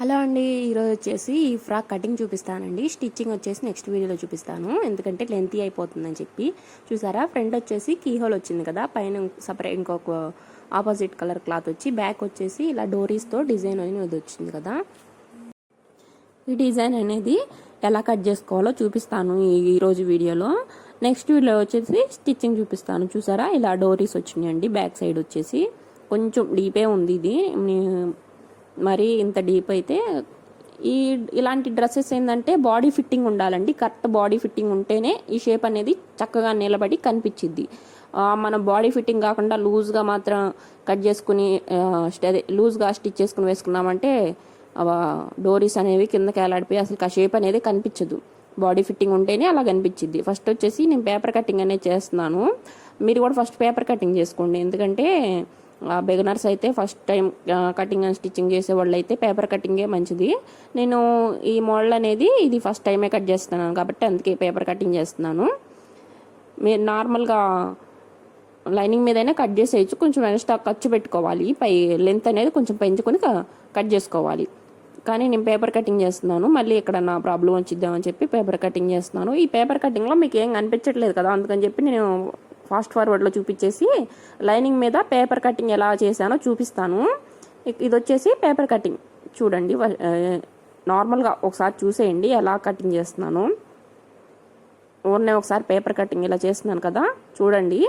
Hello అండి ఈరోజు వచ్చేసి ఈ ఫ్రాక్ కటింగ్ చూపిస్తానండి. స్టిచ్చింగ్ వచ్చేసి నెక్స్ట్ వీడియోలో చూపిస్తాను. ఎందుకంటే లెంతీ అయిపోతుందని చెప్పి. చూసారా? ఫ్రంట్ వచ్చేసి కీ హోల్ వచ్చింది కదా? పైన సపరేట్ ఇంకొక ఆపోజిట్ కలర్ క్లాత్ వచ్చి బ్యాక్ వచ్చేసి ఇలా డోరీస్తో డిజైన్ అనేది వచ్చింది కదా? ఈ డిజైన్ అనేది ఎలా కట్ చేసుకోవాలో చూపిస్తాను ఈ- రోజు వీడియోలో. నెక్స్ట్ వీడియో వచ్చేసి స్టిచ్చింగ్ చూపిస్తాను. చూసారా? ఇలా డోరీస్ వచ్చినాయండి బ్యాక్ సైడ్ వచ్చేసి. కొంచెం డీపే ఉంది ఇది. మరి ఇంత డీప్ అయితే ఈ ఇలాంటి డ్రెస్సెస్ ఏంటంటే బాడీ ఫిట్టింగ్ ఉండాలండి. కరెక్ట్ బాడీ ఫిట్టింగ్ ఉంటేనే ఈ షేప్ అనేది చక్కగా నిలబడి కనిపించింది మన బాడీ ఫిట్టింగ్ కాకుండా లూజ్గా మాత్రం కట్ చేసుకుని అదే లూజ్గా స్టిచ్ చేసుకుని వేసుకున్నామంటే డోరీస్ అనేవి కిందకి వేలాడిపోయి అసలు ఆ షేప్ అనేది కనిపించదు. బాడీ ఫిట్టింగ్ ఉంటేనే అలా కనిపించింది ఫస్ట్ వచ్చేసి నేను పేపర్ కటింగ్ అనేది చేస్తున్నాను. మీరు కూడా ఫస్ట్ పేపర్ కటింగ్ చేసుకోండి. ఎందుకంటే బిగినర్స్ అయితే first time cutting and stitching చేసే వాళ్ళు అయితే పేపర్ కటింగే మంచిది. నేను ఈ మోడల్ అనేది ఇది ఫస్ట్ టైమే కట్ చేస్తున్నాను కాబట్టి అందుకే పేపర్ కటింగ్ చేస్తున్నాను. మీరు నార్మల్గా లైనింగ్ మీదైనా కట్ చేసేయచ్చు. కొంచెం ఎక్స్ట్రా ఖర్చు పెట్టుకోవాలి. పై లెంత్ అనేది కొంచెం పెంచుకొని కట్ చేసుకోవాలి. కానీ నేను పేపర్ కటింగ్ చేస్తున్నాను. మళ్ళీ ఇక్కడ నా ప్రాబ్లం వచ్చిద్దామని చెప్పి పేపర్ కటింగ్ చేస్తున్నాను. ఈ పేపర్ కటింగ్లో మీకు ఏం కనిపించట్లేదు కదా? అందుకని చెప్పి నేను ఫాస్ట్ ఫార్వర్డ్లో చూపించేసి లైనింగ్ మీద పేపర్ కటింగ్ ఎలా చేశానో చూపిస్తాను. ఇది వచ్చేసి పేపర్ కటింగ్. చూడండి నార్మల్గా ఒకసారి చూసేయండి ఎలా కటింగ్ చేస్తున్నాను. ఊరినే ఒకసారి పేపర్ కటింగ్ ఇలా చేస్తున్నాను కదా చూడండి.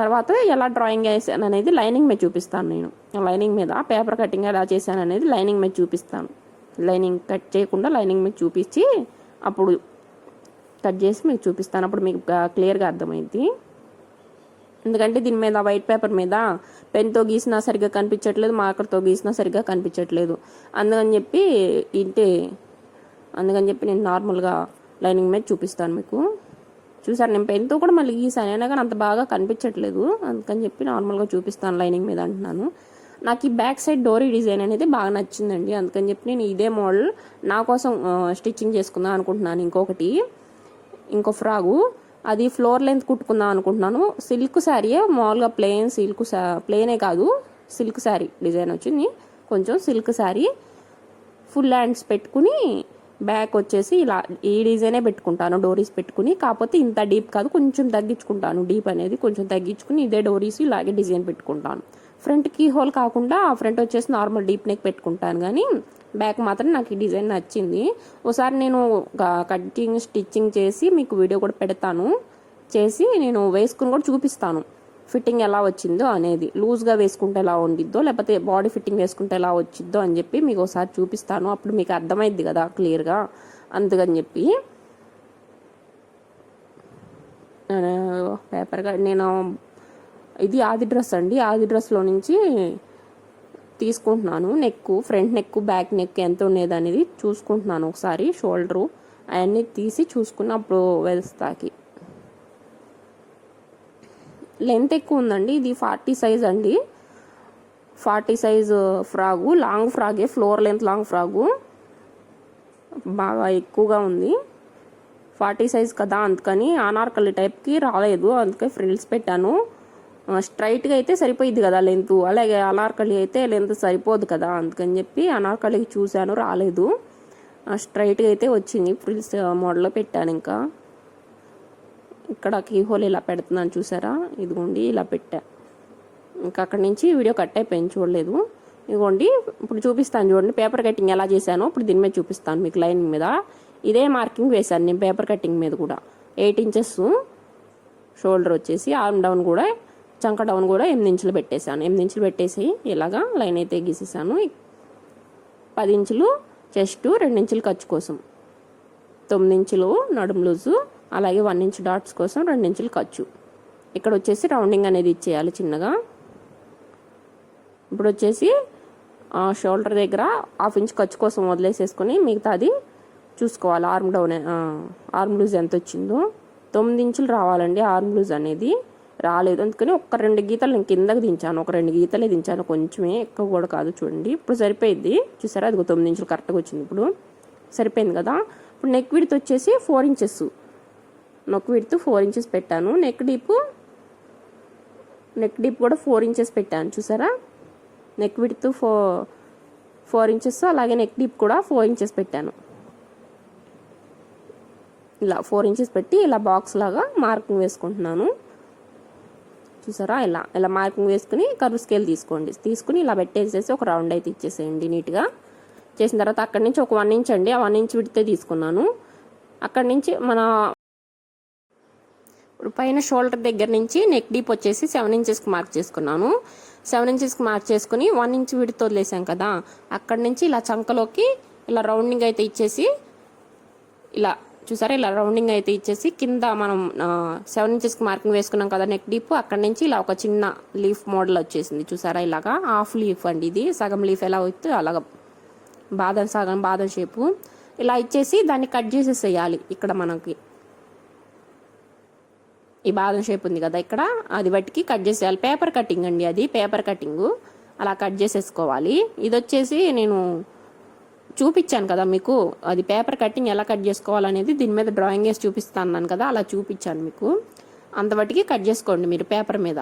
తర్వాత ఎలా డ్రాయింగ్ వేసాను అనేది లైనింగ్ మీద చూపిస్తాను నేను. లైనింగ్ మీద పేపర్ కటింగ్ ఎలా చేశాను అనేది లైనింగ్ మీద చూపిస్తాను. లైనింగ్ కట్ చేయకుండా లైనింగ్ మీద చూపించి అప్పుడు కట్ చేసి మీకు చూపిస్తాను. అప్పుడు మీకు క్లియర్గా అర్థమైంది ఎందుకంటే దీని మీద వైట్ పేపర్ మీద పెన్తో గీసినా సరిగ్గా కనిపించట్లేదు మార్కర్తో గీసినా సరిగ్గా కనిపించట్లేదు. అందుకని చెప్పి ఇంటే అందుకని చెప్పి నేను నార్మల్గా లైనింగ్ మీద చూపిస్తాను మీకు. చూసారు నేను పెన్తో కూడా మళ్ళీ గీసాను. అయినా కానీ అంత బాగా కనిపించట్లేదు. అందుకని చెప్పి నార్మల్గా చూపిస్తాను లైనింగ్ మీద అంటున్నాను. నాకు ఈ బ్యాక్ సైడ్ డోరీ డిజైన్ అనేది బాగా నచ్చిందండి. అందుకని చెప్పి నేను ఇదే మోడల్ నా కోసం స్టిచ్చింగ్ చేసుకుందాం అనుకుంటున్నాను ఇంకొకటి. ఇంకో ఫ్రాగు. అది ఫ్లోర్ లెంత్ కుట్టుకుందాం అనుకుంటున్నాను. సిల్క్ శారీయే మామూలుగా ప్లెయిన్ సిల్క్ ప్లెయినే కాదు. సిల్క్ శారీ డిజైన్ వచ్చింది. కొంచెం సిల్క్ శారీ. ఫుల్ హ్యాండ్స్ పెట్టుకుని బ్యాక్ వచ్చేసి ఇలా ఈ డిజైనే పెట్టుకుంటాను డోరీస్ పెట్టుకుని. కాకపోతే ఇంత డీప్ కాదు కొంచెం తగ్గించుకుంటాను. డీప్ అనేది కొంచెం తగ్గించుకుని ఇదే డోరీస్ ఇలాగే డిజైన్ పెట్టుకుంటాను. ఫ్రంట్ కీ హోల్ కాకుండా ఫ్రంట్ వచ్చేసి నార్మల్ డీప్ నెక్ పెట్టుకుంటాను. కానీ బ్యాక్ మాత్రం నాకు ఈ డిజైన్ నచ్చింది. ఒకసారి నేను కటింగ్ స్టిచ్చింగ్ చేసి మీకు వీడియో కూడా పెడతాను. చేసి నేను వేసుకుని కూడా చూపిస్తాను. ఫిట్టింగ్ ఎలా వచ్చిందో అనేది. లూజ్గా వేసుకుంటే ఎలా ఉండిద్దో లేకపోతే బాడీ ఫిట్టింగ్ వేసుకుంటే ఎలా వచ్చిద్దో అని చెప్పి మీకు ఒకసారి చూపిస్తాను. అప్పుడు మీకు అర్థమైద్ది కదా క్లియర్గా. అందుకని చెప్పి. పేపర్గా నేను ఇది ఆది డ్రెస్ అండి. ఆది డ్రెస్లో నుంచి తీసుకుంటున్నాను. Neck front neck back neck ఎంత ఉండేది అనేది చూసుకుంటున్నాను ఒకసారి. షోల్డరు అవన్నీ తీసి చూసుకుని అప్పుడు వేస్తాకి లెంత్ ఎక్కువ ఉందండి. ఇది ఫార్టీ సైజ్ అండి. Forty size frock. Long ఫ్రాగే. Floor length long frock. బాగా ఎక్కువగా ఉంది. ఫార్టీ సైజ్ కదా. అందుకని అనార్కలి టైప్కి రాలేదు. అందుకే ఫ్రిల్స్ పెట్టాను. స్ట్రైట్గా అయితే సరిపోయింది కదా లెంత్. అలాగే అనార్కలి అయితే లెంత్ సరిపోదు కదా అందుకని చెప్పి అనార్కలికి చూశాను రాలేదు. స్ట్రైట్గా అయితే వచ్చింది. ఫ్రిల్స్ మోడల్లో పెట్టాను ఇంకా. ఇక్కడ కీహోల్ ఇలా పెడుతున్నాను చూసారా? ఇదిగోండి ఇలా పెట్టా. ఇంకా అక్కడి నుంచి వీడియో కట్ అయిపోయింది చూడలేదు. ఇదిగోండి ఇప్పుడు చూపిస్తాను చూడండి. పేపర్ కటింగ్ ఎలా చేశానో ఇప్పుడు దీని మీద చూపిస్తాను మీకు లైన్ మీద. ఇదే మార్కింగ్ వేశాను నేను పేపర్ కటింగ్ మీద కూడా. ఎయిట్ ఇంచెస్ షోల్డర్ వచ్చేసి ఆర్మ్ డౌన్ కూడా చంక డౌన్ కూడా ఎనిమిది ఇంచులు పెట్టేశాను. ఎనిమిది ఇంచులు పెట్టేసి ఇలాగా లైన్ అయితే గీసేసాను. పది ఇంచులు చెస్ట్ రెండు ఇంచులు ఖర్చు కోసం. తొమ్మిది ఇంచులు నడుము లూజు అలాగే వన్ ఇంచ్ డాట్స్ కోసం రెండు ఇంచులు ఖర్చు. ఇక్కడ వచ్చేసి రౌండింగ్ అనేది ఇచ్చేయాలి చిన్నగా. ఇప్పుడు వచ్చేసి షోల్డర్ దగ్గర హాఫ్ ఇంచ్ ఖర్చు కోసం వదిలేసేసుకొని మిగతాది చూసుకోవాలి. ఆర్మ్ డౌన్ ఆర్మ్ లూజ్ ఎంత వచ్చిందో. తొమ్మిది ఇంచులు రావాలండి ఆర్మ్ లూజ్ అనేది. రాలేదు. అందుకని ఒక్క రెండు గీతలు నేను కిందకి దించాను. ఒక రెండు గీతలే దించాను. కొంచెమే ఎక్కువ కూడా కాదు చూడండి. ఇప్పుడు సరిపోయింది. చూసారా? అది తొమ్మిది ఇంచులు కరెక్ట్గా వచ్చింది ఇప్పుడు. సరిపోయింది కదా? ఇప్పుడు నెక్ విడ్త్ వచ్చేసి four inches neck width four inches పెట్టాను. నెక్ డీప్ నెక్ డీప్ కూడా ఫోర్ ఇంచెస్ పెట్టాను. చూసారా? Neck width four four inches అలాగే నెక్ డీప్ కూడా ఫోర్ ఇంచెస్ పెట్టాను. ఇలా ఫోర్ ఇంచెస్ పెట్టి ఇలా బాక్స్ లాగా మార్కింగ్ వేసుకుంటున్నాను. చూసారా? ఇలా ఇలా మార్కింగ్ వేసుకుని కర్వ్ స్కేల్ తీసుకోండి. తీసుకుని ఇలా పెట్టేసేసి ఒక రౌండ్ అయితే ఇచ్చేసేయండి నీట్గా. చేసిన తర్వాత అక్కడి నుంచి ఒక వన్ ఇంచ్ అండి. ఆ వన్ ఇంచ్ విడితే తీసుకున్నాను. అక్కడి నుంచి మన ఇప్పుడు పైన షోల్డర్ దగ్గర నుంచి నెక్ డీప్ వచ్చేసి సెవెన్ ఇంచెస్కి మార్క్ చేసుకున్నాను. సెవెన్ ఇంచెస్కి మార్క్ చేసుకుని వన్ ఇంచ్ విడితో వదిలేసాం కదా. అక్కడి నుంచి ఇలా చంకలోకి ఇలా రౌండింగ్ అయితే ఇచ్చేసి ఇలా చూసారా? ఇలా రౌండింగ్ అయితే ఇచ్చేసి కింద మనం సెవెన్ ఇంచెస్కి మార్కింగ్ వేసుకున్నాం కదా నెక్ డీప్ అక్కడ నుంచి ఇలా ఒక చిన్న లీఫ్ మోడల్ వచ్చేసింది. చూసారా ఇలాగా? హాఫ్ లీఫ్ అండి ఇది. సగం లీఫ్ ఎలా అవుతుంది అలాగ. బాదం సగం బాదం షేపు. ఇలా ఇచ్చేసి దాన్ని కట్ చేసేసేయాలి ఇక్కడ మనకి. ఈ బాదం షేప్ ఉంది కదా ఇక్కడ. అది బట్టికి కట్ చేసేయాలి. పేపర్ కటింగ్ అండి అది పేపర్ కటింగు. అలా కట్ చేసేసుకోవాలి. ఇది వచ్చేసి నేను చూపించాను కదా మీకు. అది పేపర్ కటింగ్ ఎలా కట్ చేసుకోవాలనేది దీని మీద డ్రాయింగ్ వేసి చూపిస్తాను అన్నాను కదా అలా చూపించాను మీకు. అంతవరకు కట్ చేసుకోండి మీరు పేపర్ మీద.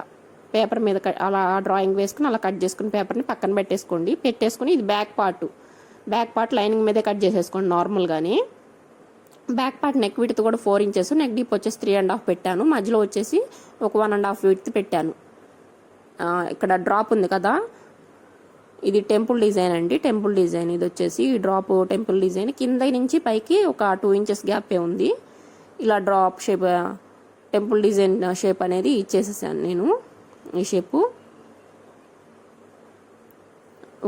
పేపర్ మీద అలా డ్రాయింగ్ వేసుకుని అలా కట్ చేసుకుని పేపర్ని పక్కన పెట్టేసుకోండి. పెట్టేసుకుని ఇది back part. Back part lining మీదే కట్ చేసేసుకోండి నార్మల్గానే. బ్యాక్ పార్ట్ నెక్ విడ్త్ కూడా ఫోర్ ఇంచెస్ నెక్ డీప్ వచ్చేసి త్రీ అండ్ హాఫ్ పెట్టాను. మధ్యలో వచ్చేసి ఒక వన్ అండ్ హాఫ్ విడ్త్ పెట్టాను. ఇక్కడ డ్రాప్ ఉంది కదా. ఇది టెంపుల్ డిజైన్ అండి. Temple design. ఇది వచ్చేసి ఈ డ్రాప్ టెంపుల్ డిజైన్. కింద నుంచి పైకి ఒక టూ ఇంచెస్ గ్యాపే ఉంది. ఇలా drop shape temple design shape అనేది ఇచ్చేసేసాను నేను ఈ షేపు.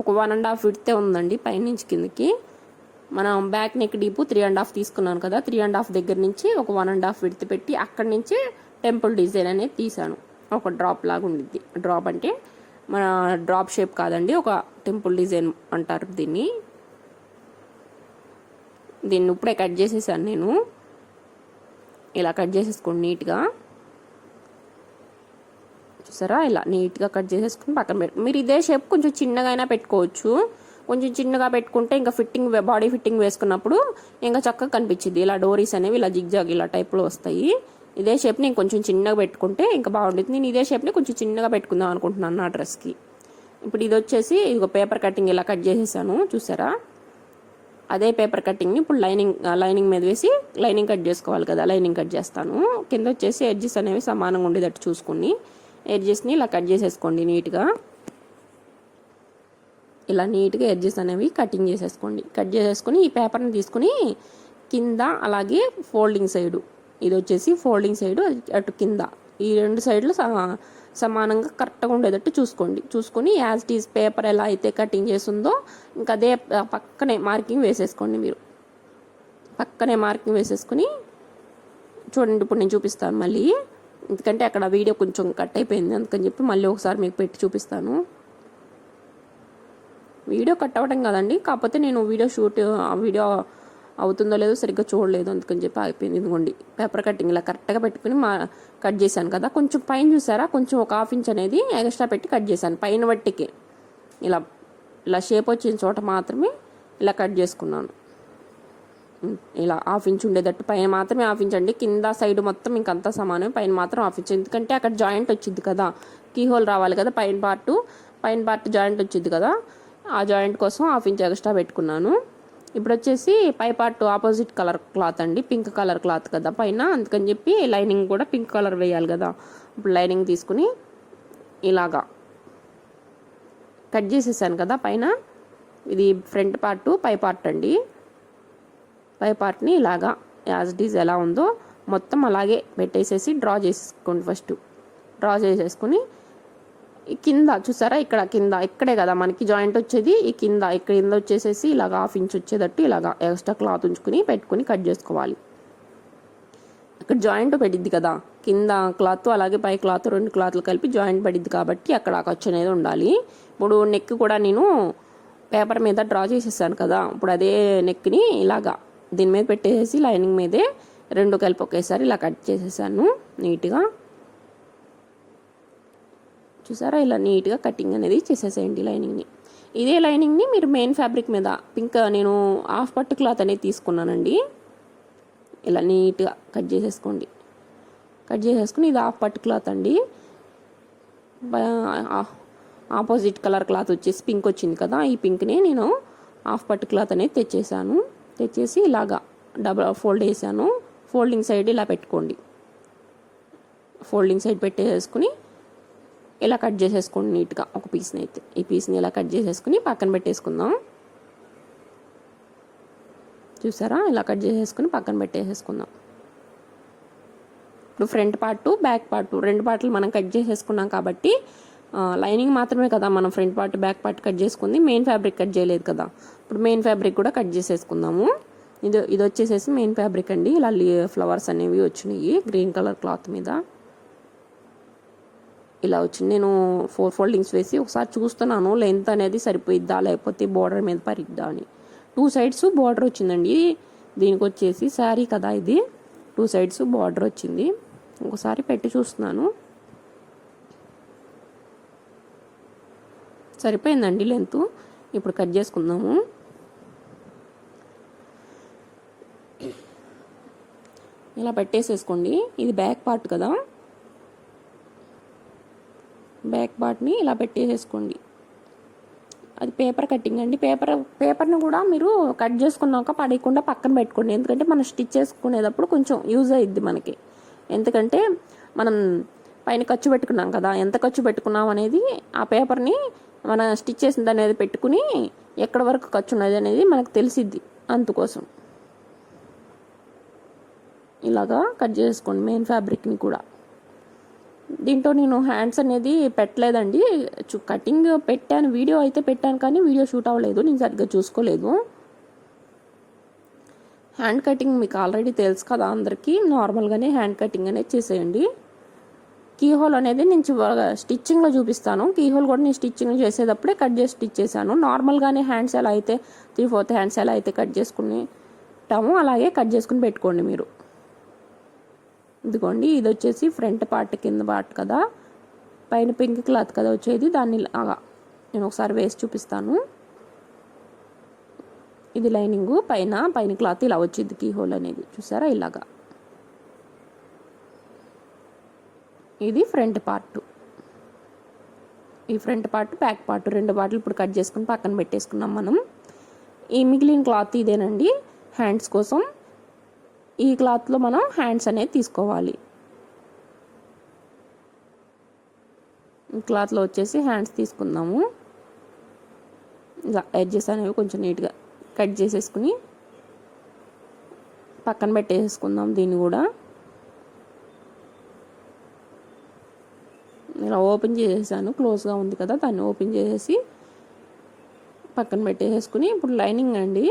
ఒక వన్ అండ్ హాఫ్ విడితే ఉందండి పైనుంచి కిందకి. మనం back neck deep three and half తీసుకున్నాను కదా త్రీ అండ్ హాఫ్ దగ్గర నుంచి ఒక వన్ అండ్ హాఫ్ విడితే పెట్టి అక్కడి నుంచి టెంపుల్ డిజైన్ అనేది తీసాను ఒక డ్రాప్ లాగా ఉండిద్ది. డ్రాప్ అంటే మన డ్రాప్ షేప్ కాదండి ఒక టెంపుల్ డిజైన్ అంటారు దీన్ని. దీన్ని ఇప్పుడే కట్ చేసేసాను నేను. ఇలా కట్ చేసేసుకోండి నీట్గా. చూసారా? ఇలా నీట్గా కట్ చేసేసుకుని పక్కన పెట్టు మీరు ఇదే షేప్ కొంచెం చిన్నగా అయినా పెట్టుకోవచ్చు. కొంచెం చిన్నగా పెట్టుకుంటే ఇంకా ఫిట్టింగ్ బాడీ ఫిట్టింగ్ వేసుకున్నప్పుడు ఇంకా చక్కగా కనిపించింది ఇలా డోరీస్ అనేవి ఇలా జిగ్జాగ్ ఇలా టైప్లో వస్తాయి. ఇదే షేప్ నేను కొంచెం చిన్నగా పెట్టుకుంటే ఇంకా బాగుంటుంది. నేను ఇదే షేప్ని కొంచెం చిన్నగా పెట్టుకుందాం అనుకుంటున్నాను నా డ్రెస్కి ఇప్పుడు ఇది వచ్చేసి ఇదిగో పేపర్ కటింగ్ ఇలా కట్ చేసేసాను చూసారా? అదే పేపర్ కటింగ్ని ఇప్పుడు లైనింగ్ లైనింగ్ మీద వేసి లైనింగ్ కట్ చేసుకోవాలి కదా లైనింగ్ కట్ చేస్తాను. కింద వచ్చేసి ఎడ్జెస్ అనేవి సమానంగా ఉండేటట్టు చూసుకుని ఎడ్జెస్ని ఇలా కట్ చేసేసుకోండి నీట్గా. ఇలా నీట్గా ఎడ్జెస్ అనేవి కటింగ్ చేసేసుకోండి. కట్ చేసేసుకుని ఈ పేపర్ని తీసుకుని కింద అలాగే ఫోల్డింగ్ సైడు ఇది వచ్చేసి ఫోల్డింగ్ సైడ్ అటు కింద. ఈ రెండు సైడ్లు సమానంగా కరెక్ట్గా ఉండేటట్టు చూసుకోండి. చూసుకొని యాజ్ టీజ్ ఈజ్ పేపర్ ఎలా అయితే కటింగ్ చేస్తుందో ఇంకా అదే పక్కనే మార్కింగ్ వేసేసుకోండి మీరు. పక్కనే మార్కింగ్ వేసేసుకుని చూడండి ఇప్పుడు నేను చూపిస్తాను మళ్ళీ. ఎందుకంటే అక్కడ వీడియో కొంచెం కట్ అయిపోయింది. అందుకని చెప్పి మళ్ళీ ఒకసారి మీకు పెట్టి చూపిస్తాను. వీడియో కట్ అవ్వడం కదండి. కాకపోతే నేను వీడియో షూట్ వీడియో అవుతుందో లేదో సరిగ్గా చూడలేదు. అందుకని చెప్పి ఆగిపోయింది. ఇదిగోండి పేపర్ కటింగ్ ఇలా కరెక్ట్గా పెట్టుకుని మా కట్ చేశాను కదా. కొంచెం పైన చూసారా? కొంచెం ఒక హాఫ్ ఇంచ్ అనేది ఎక్స్ట్రా పెట్టి కట్ చేశాను. పైన వట్టికి. ఇలా ఇలా షేప్ వచ్చిన చోట మాత్రమే ఇలా కట్ చేసుకున్నాను. ఇలా హాఫ్ ఇంచ్ ఉండేటట్టు. పైన మాత్రమే హాఫ్ ఇంచ్ అండి. కింద సైడ్ మొత్తం ఇంకంతా సమానం పైన మాత్రం హాఫ్ ఇంచ్. ఎందుకంటే అక్కడ జాయింట్ వచ్చింది కదా. కీ హోల్ రావాలి కదా పైన పార్ట్. పైన పార్ట్ జాయింట్ వచ్చింది కదా. ఆ జాయింట్ కోసం హాఫ్ ఇంచ్ ఎక్స్ట్రా పెట్టుకున్నాను. ఇప్పుడు వచ్చేసి పై పార్ట్ ఆపోజిట్ కలర్ క్లాత్ అండి. పింక్ కలర్ క్లాత్ కదా పైన. అందుకని చెప్పి లైనింగ్ కూడా పింక్ కలర్ వేయాలి కదా. ఇప్పుడు లైనింగ్ తీసుకుని ఇలాగా కట్ చేసేసాను కదా పైన. ఇది ఫ్రంట్ పార్ట్ పై పార్ట్ అండి. పై పార్ట్ని ఇలాగా యాజ్ ఇట్ ఈజ్ ఎలా ఉందో మొత్తం అలాగే పెట్టేసేసి డ్రా చేసుకోండి ఫస్ట్. డ్రా చేసేసుకుని కింద చూసారా? ఇక్కడ కింద ఇక్కడే కదా మనకి జాయింట్ వచ్చేది. ఈ కింద ఇక్కడ కింద వచ్చేసేసి ఇలాగ హాఫ్ ఇంచ్ వచ్చేటట్టు ఇలాగ ఎక్స్ట్రా క్లాత్ ఉంచుకుని పెట్టుకుని కట్ చేసుకోవాలి. ఇక్కడ జాయింట్ పడిద్ది కదా. కింద క్లాత్ అలాగే పై క్లాత్ రెండు క్లాత్లు కలిపి జాయింట్ పడిద్ది కాబట్టి అక్కడ ఖర్చు అనేది ఉండాలి. ఇప్పుడు నెక్ కూడా నేను పేపర్ మీద డ్రా చేసేసాను కదా. ఇప్పుడు అదే నెక్ని ఇలాగా దీని మీద పెట్టేసేసి లైనింగ్ మీదే రెండు కలిపి ఒకేసారి ఇలా కట్ చేసేసాను. నీట్గా. చూసారా? ఇలా నీట్గా కటింగ్ అనేది చేసేసేయండి లైనింగ్ని. ఇదే లైనింగ్ని మీరు మెయిన్ ఫ్యాబ్రిక్ మీద పింక్ నేను హాఫ్ పట్టు క్లాత్ అనేది తీసుకున్నానండి. ఇలా నీట్గా కట్ చేసేసుకోండి. కట్ చేసేసుకుని ఇది హాఫ్ పట్టు క్లాత్ అండి. ఆపోజిట్ కలర్ క్లాత్ వచ్చేసి పింక్ వచ్చింది కదా ఈ పింక్ని నేను హాఫ్ పట్టు క్లాత్ అనేది తెచ్చేసాను. తెచ్చేసి ఇలాగా డబల్ ఫోల్డ్ వేసాను ఫోల్డింగ్ సైడ్ ఇలా పెట్టుకోండి. ఫోల్డింగ్ సైడ్ పెట్టేసుకుని ఇలా కట్ చేసేసుకోండి నీట్గా ఒక పీస్ని అయితే. ఈ పీస్ని ఇలా కట్ చేసేసుకుని పక్కన పెట్టేసుకుందాం. చూసారా? ఇలా కట్ చేసేసుకుని పక్కన పెట్టేసేసుకుందాం. ఇప్పుడు ఫ్రంట్ పార్ట్ బ్యాక్ పార్ట్ రెండు పార్ట్లు మనం కట్ చేసేసుకున్నాం కాబట్టి లైనింగ్ మాత్రమే కదా మనం front part back part cut చేసుకుంది. మెయిన్ ఫ్యాబ్రిక్ కట్ చేయలేదు కదా. ఇప్పుడు మెయిన్ ఫ్యాబ్రిక్ కూడా కట్ చేసేసుకుందాము. ఇది ఇది వచ్చేసేసి మెయిన్ ఫ్యాబ్రిక్ అండి. ఇలా ఫ్లవర్స్ అనేవి వచ్చినాయి. గ్రీన్ కలర్ క్లాత్ మీద. ఇలా వచ్చింది. నేను ఫోర్ ఫోల్డింగ్స్ వేసి ఒకసారి చూస్తున్నాను లెంత్ అనేది సరిపోయిద్దా లేకపోతే బార్డర్ మీద పరిద్దా అని. టూ సైడ్స్ బార్డర్ వచ్చిందండి. దీనికి వచ్చేసి శారీ కదా ఇది. టూ సైడ్స్ బార్డర్ వచ్చింది. ఒకసారి పెట్టి చూస్తున్నాను. సరిపోయిందండి లెంత్ ఇప్పుడు కట్ చేసుకుందాము. ఇలా పెట్టేసేసుకోండి. ఇది బ్యాక్ పార్ట్ కదా. బ్యాక్ పార్ట్ని ఇలా పెట్టేసేసుకోండి. అది పేపర్ కటింగ్ అండి. పేపర్ పేపర్ని కూడా మీరు కట్ చేసుకున్నాక పడేయకుండా పక్కన పెట్టుకోండి. ఎందుకంటే మనం స్టిచ్ చేసుకునేటప్పుడు కొంచెం యూజ్ అయ్యిద్ది మనకి. ఎందుకంటే మనం పైన ఖర్చు పెట్టుకున్నాం కదా ఎంత ఖర్చు పెట్టుకున్నాం అనేది ఆ పేపర్ని మన స్టిచ్ చేసింది అనేది పెట్టుకుని ఎక్కడ వరకు ఖర్చు ఉన్నది అనేది మనకు తెలిసిద్ది అందుకోసం. ఇలాగా కట్ చేసుకోండి మెయిన్ ఫ్యాబ్రిక్ని కూడా. దీంట్లో నేను హ్యాండ్స్ అనేది పెట్టలేదండి. కటింగ్ పెట్టాను వీడియో అయితే పెట్టాను కానీ వీడియో షూట్ అవ్వలేదు నేను సరిగ్గా చూసుకోలేదు. హ్యాండ్ కటింగ్ మీకు ఆల్రెడీ తెలుసు కదా అందరికీ నార్మల్గానే హ్యాండ్ కటింగ్ అనేది చేసేయండి. కీ హోల్ అనేది నేను చు- స్టిచ్చింగ్లో చూపిస్తాను. కీ హోల్ కూడా నేను స్టిచ్చింగ్ చేసేటప్పుడే కట్ చేసి స్టిచ్ చేశాను. నార్మల్గానే హ్యాండ్స్ ఎలా అయితే త్రీ ఫోర్త్ హ్యాండ్స్ ఎలా అయితే కట్ చేసుకునేటామో అలాగే కట్ చేసుకుని పెట్టుకోండి మీరు. ఇదిగోండి ఇది వచ్చేసి ఫ్రంట్ పార్ట్ కింద పార్ట్ కదా. పైన పింక్ క్లాత్ కదా వచ్చేది. దాన్ని ఇలాగా నేను ఒకసారి వేసి చూపిస్తాను. ఇది లైనింగ్. పైన పైన క్లాత్ ఇలా వచ్చింది కీ హోల్ అనేది. చూసారా? ఇలాగా. ఇది ఫ్రంట్ పార్ట్. ఈ ఫ్రంట్ పార్ట్ బ్యాక్ పార్ట్ రెండు పార్ట్లు ఇప్పుడు కట్ చేసుకుని పక్కన పెట్టేసుకున్నాం మనం. ఈ మిగిలిన క్లాత్ ఇదేనండి. హ్యాండ్స్ కోసం. ఈ క్లాత్లో మనం హ్యాండ్స్ అనేది తీసుకోవాలి. ఈ క్లాత్లో వచ్చేసి హ్యాండ్స్ తీసుకుందాము. ఇలా ఎడ్జెస్ అనేవి కొంచెం నీట్గా కట్ చేసేసుకుని పక్కన పెట్టేసుకుందాం దీన్ని కూడా. ఇలా ఓపెన్ చేసేసాను. క్లోజ్గా ఉంది కదా దాన్ని ఓపెన్ చేసేసి పక్కన పెట్టేసుకుని ఇప్పుడు లైనింగ్ అండి.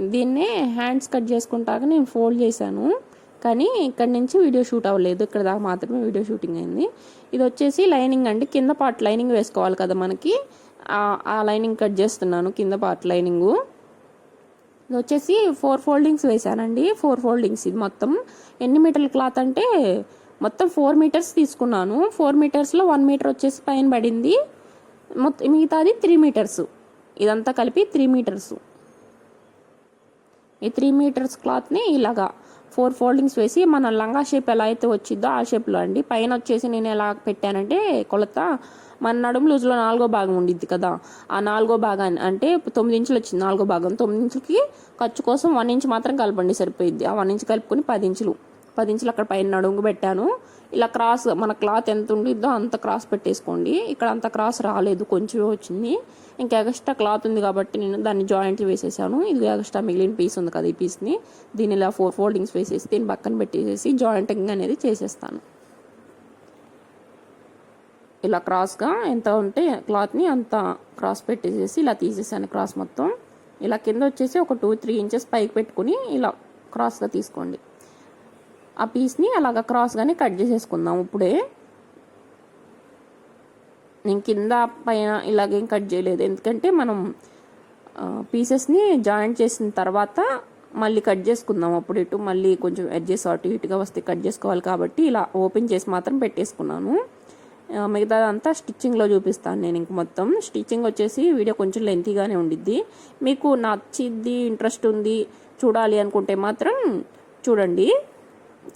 దీన్నే హ్యాండ్స్ కట్ చేసుకుంటాక నేను ఫోల్డ్ చేశాను. కానీ ఇక్కడ నుంచి వీడియో షూట్ అవ్వలేదు. ఇక్కడ దాకా మాత్రమే వీడియో షూటింగ్ అయింది. ఇది వచ్చేసి లైనింగ్ అండి. కింద పార్ట్ లైనింగ్ వేసుకోవాలి కదా మనకి. ఆ- ఆ లైనింగ్ కట్ చేస్తున్నాను. కింద పార్ట్ లైనింగు. ఇది వచ్చేసి ఫోర్ ఫోల్డింగ్స్ వేశానండి. ఫోర్ ఫోల్డింగ్స్ ఇది మొత్తం. ఎన్ని మీటర్ల క్లాత్ అంటే మొత్తం ఫోర్ మీటర్స్ తీసుకున్నాను. ఫోర్ మీటర్స్లో వన్ మీటర్ వచ్చేసి పైన పడింది. మొత్తం మిగతాది త్రీ మీటర్స్. ఇదంతా కలిపి త్రీ మీటర్స్. ఈ త్రీ మీటర్స్ క్లాత్ని ఇలాగా ఫోర్ ఫోల్డింగ్స్ వేసి మన లంగా షేప్ ఎలా అయితే వచ్చిందో ఆ షేప్లో అండి. పైన వచ్చేసి నేను ఎలా పెట్టానంటే కొలత మన నడుము లూజ్లో నాలుగో భాగం ఉండిద్ది కదా. ఆ నాలుగో భాగాన్ని అంటే తొమ్మిది ఇంచులు వచ్చింది నాలుగో భాగం. తొమ్మిది ఇంచులకి ఖర్చు కోసం వన్ ఇంచ్ మాత్రం కలపండి సరిపోయిద్ది. ఆ వన్ ఇంచ్ కలుపుకొని పది ఇంచులు. పది ఇంచులు అక్కడ పైన నడుము పెట్టాను. ఇలా క్రాస్ మన క్లాత్ ఎంత ఉండిద్దో అంత క్రాస్ పెట్టేసుకోండి. ఇక్కడ అంత క్రాస్ రాలేదు కొంచెం వచ్చింది. ఇంకా ఎక్స్ట్రా క్లాత్ ఉంది కాబట్టి నేను దాన్ని జాయింట్లు వేసేసాను. ఇది ఎగస్ట్రా మిగిలిన పీస్ ఉంది కదా ఈ పీస్ని. దీని ఇలా ఫోర్ ఫోల్డింగ్స్ వేసేసి దీన్ని పక్కన పెట్టేసేసి జాయింటింగ్ అనేది చేసేస్తాను. ఇలా క్రాస్గా ఎంత ఉంటే క్లాత్ని అంత క్రాస్ పెట్టేసేసి ఇలా తీసేసాను క్రాస్ మొత్తం. ఇలా కింద వచ్చేసి ఒక టూ త్రీ ఇంచెస్ పైకి పెట్టుకుని ఇలా క్రాస్గా తీసుకోండి. ఆ పీస్ని అలాగ క్రాస్గానే కట్ చేసేసుకుందాం ఇప్పుడే. నేను కింద పైన ఇలాగేం కట్ చేయలేదు. ఎందుకంటే మనం పీసెస్ని జాయింట్ చేసిన తర్వాత మళ్ళీ కట్ చేసుకుందాం అప్పుడు ఇటు మళ్ళీ కొంచెం అడ్జస్ట్ అటు ఇటుగా వస్తే కట్ చేసుకోవాలి కాబట్టి ఇలా ఓపెన్ చేసి మాత్రం పెట్టేసుకున్నాను. మిగతాదంతా స్టిచ్చింగ్లో చూపిస్తాను నేను ఇంక మొత్తం. స్టిచ్చింగ్ వచ్చేసి వీడియో కొంచెం లెంతీగానే ఉండిద్ది. మీకు నచ్చిద్ది ఇంట్రెస్ట్ ఉంది చూడాలి అనుకుంటే మాత్రం చూడండి.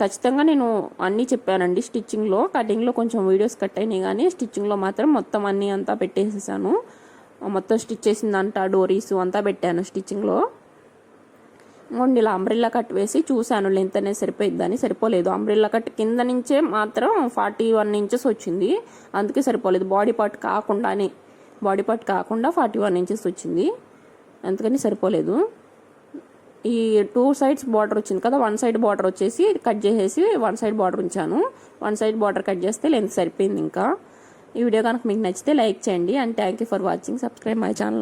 ఖచ్చితంగా నేను అన్నీ చెప్పానండి. స్టిచ్చింగ్లో కటింగ్లో కొంచెం వీడియోస్ కట్ అయినాయి కానీ స్టిచ్చింగ్లో మాత్రం మొత్తం అన్నీ అంతా పెట్టేసేసాను. మొత్తం స్టిచ్ చేసిందంట డోరీస్ అంతా పెట్టాను స్టిచ్చింగ్లో. ఇంకోండి ఇలా అంబ్రిల్లా కట్ వేసి చూశాను లెంత్ అనేది సరిపోయిద్దని సరిపోలేదు. అంబ్రిల్లా కట్ కింద నుంచే మాత్రం ఫార్టీ వన్ ఇంచెస్ వచ్చింది. అందుకే సరిపోలేదు. బాడీ పార్ట్ కాకుండానే బాడీ పార్ట్ కాకుండా ఫార్టీ వన్ ఇంచెస్ వచ్చింది. అందుకని సరిపోలేదు. ఈ టూ సైడ్స్ బార్డర్ వచ్చింది కదా వన్ సైడ్ బార్డర్ వచ్చేసి కట్ చేసేసి వన్ సైడ్ బార్డర్ ఉంచాను. వన్ సైడ్ బార్డర్ కట్ చేస్తే లెంత్ సరిపోయింది ఇంకా. ఈ వీడియో కనుక మీకు నచ్చితే లైక్ చేయండి and thank you for watching. Subscribe my channel.